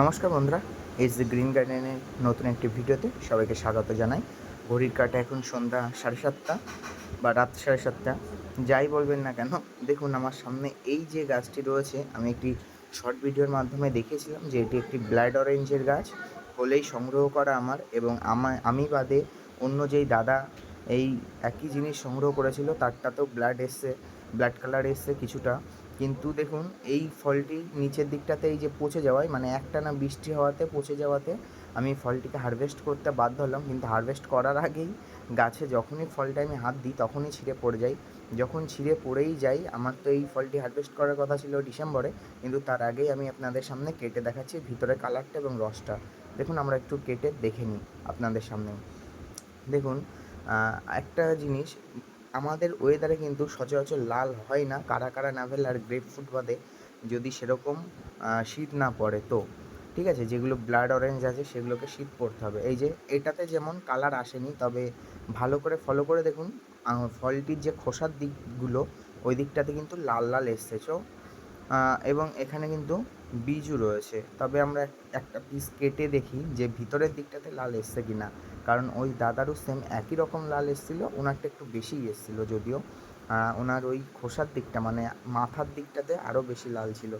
নমস্কার বন্ধুরা H the green গার্ডেনের নতুন একটি ভিডিওতে সবাইকে স্বাগত জানাই। ঘড়ির কাটা এখন সন্ধ্যা সাড়ে সাতটা বা রাত সাড়ে সাতটা, যাই বলবেন না কেন, দেখুন আমার সামনে এই যে গাছটি রয়েছে, আমি একটি শর্ট ভিডিওর মাধ্যমে দেখেছিলাম যে এটি একটি ব্লাড অরেঞ্জের গাছ, হলেই সংগ্রহ করা আমার এবং আমার আমি বাদে অন্য যেই দাদা এই একই জিনিস সংগ্রহ করেছিল, তারটাতেও ব্লাড এসছে ব্লাড কালার এসছে কিছুটা। কিন্তু দেখুন, এই ফলটি নিচের দিকটাতে এই যে পচে যাওয়ায় মানে একটানা বৃষ্টি হওয়াতে, পচে যাওয়াতে আমি ফলটিকে হারভেস্ট করতে বাধ্য হলাম। কিন্তু হারভেস্ট করার আগেই গাছে যখনই ফলটা আমি হাত দিই, তখনই ছিঁড়ে পড়ে যাই যখন ছিঁড়ে পড়েই যাই আমার তো এই ফলটি হারভেস্ট করার কথা ছিল ডিসেম্বরে, কিন্তু তার আগেই আমি আপনাদের সামনে কেটে দেখাচ্ছি ভিতরে কালারটা এবং রসটা। দেখুন, আমরা একটু কেটে দেখে নিই আপনাদের সামনে। দেখুন একটা জিনিস আমাদের ওয়েদারে কিন্তু সচরাচর লাল হয় না। কারা কারা নাভেল আর গ্রেপ ফ্রুট বাদে যদি সেরকম শীত না পড়ে তো। ঠিক আছে? যেগুলো ব্লাড অরেঞ্জ আছে, সেগুলোকে শীত পড়তে হবে। এই যে, এটাতে যেমন কালার আসেনি, তবে ভালো করে ফলো করে দেখুন। ফলটির যে খোসার দিকগুলো, ওই দিকটাতে কিন্তু লাল লাল এসছে। চো এবং এখানে কিন্তু বীজও রয়েছে। তবে আমরা একটা পিস কেটে দেখি যে ভিতরের দিকটাতে লাল এসছে কি না কারণ ওই দাদারও সেম একই রকম লাল এসেছিল, ওনারটা একটু বেশি এসেছিল যদিও। ওনার ওই খোসার দিকটা মানে মাথার দিকটাতে আরও বেশি লাল ছিল,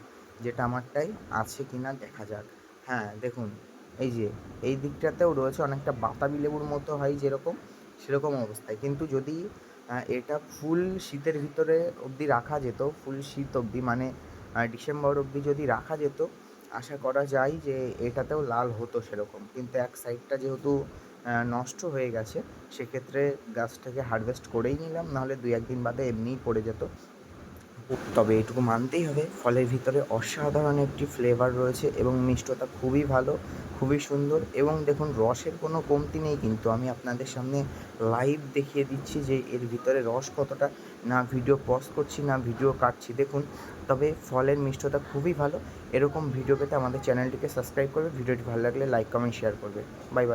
যেটা আমারটাই আছে কি না দেখা যাক। হ্যাঁ দেখুন, এই যে, এই দিকটাতেও রয়েছে অনেকটা বাতাবি লেবুর মতো হয় যেরকম, সেরকম অবস্থায়। কিন্তু যদি এটা ফুল শীতের ভিতরে অবধি রাখা যেত, ফুল শীত অবধি মানে ডিসেম্বর অবধি যদি রাখা যেত, আশা করা যায় যে এটাতেও লাল হতো সেরকম। কিন্তু এক সাইডটা যেহেতু নষ্ট হয়ে গেছে, সেক্ষেত্রে গাছটাকে হারভেস্ট করেই নিলাম, নাহলে দুই একদিন বাদে এমনিই পড়ে যেত। তবে এটুকু মানতেই হবে, ফলের ভিতরে অসাধারণ একটি ফ্লেভার রয়েছে এবং মিষ্টতা খুবই ভালো। খুবই সুন্দর এবং দেখুন, রসের কোনো কমতি নেই কিন্তু আমি আপনাদের সামনে লাইভ দেখিয়ে দিচ্ছি যে এর ভিতরে রস কতটা। না ভিডিও পজ করছি, না ভিডিও কাটছি। দেখুন, তবে ফলের মিষ্টতা খুবই ভালো। এরকম ভিডিও পেতে আমাদের চ্যানেলটিকে সাবস্ক্রাইব করবে। ভিডিওটি ভালো লাগলে লাইক কমেন্ট শেয়ার করবে। Bye bye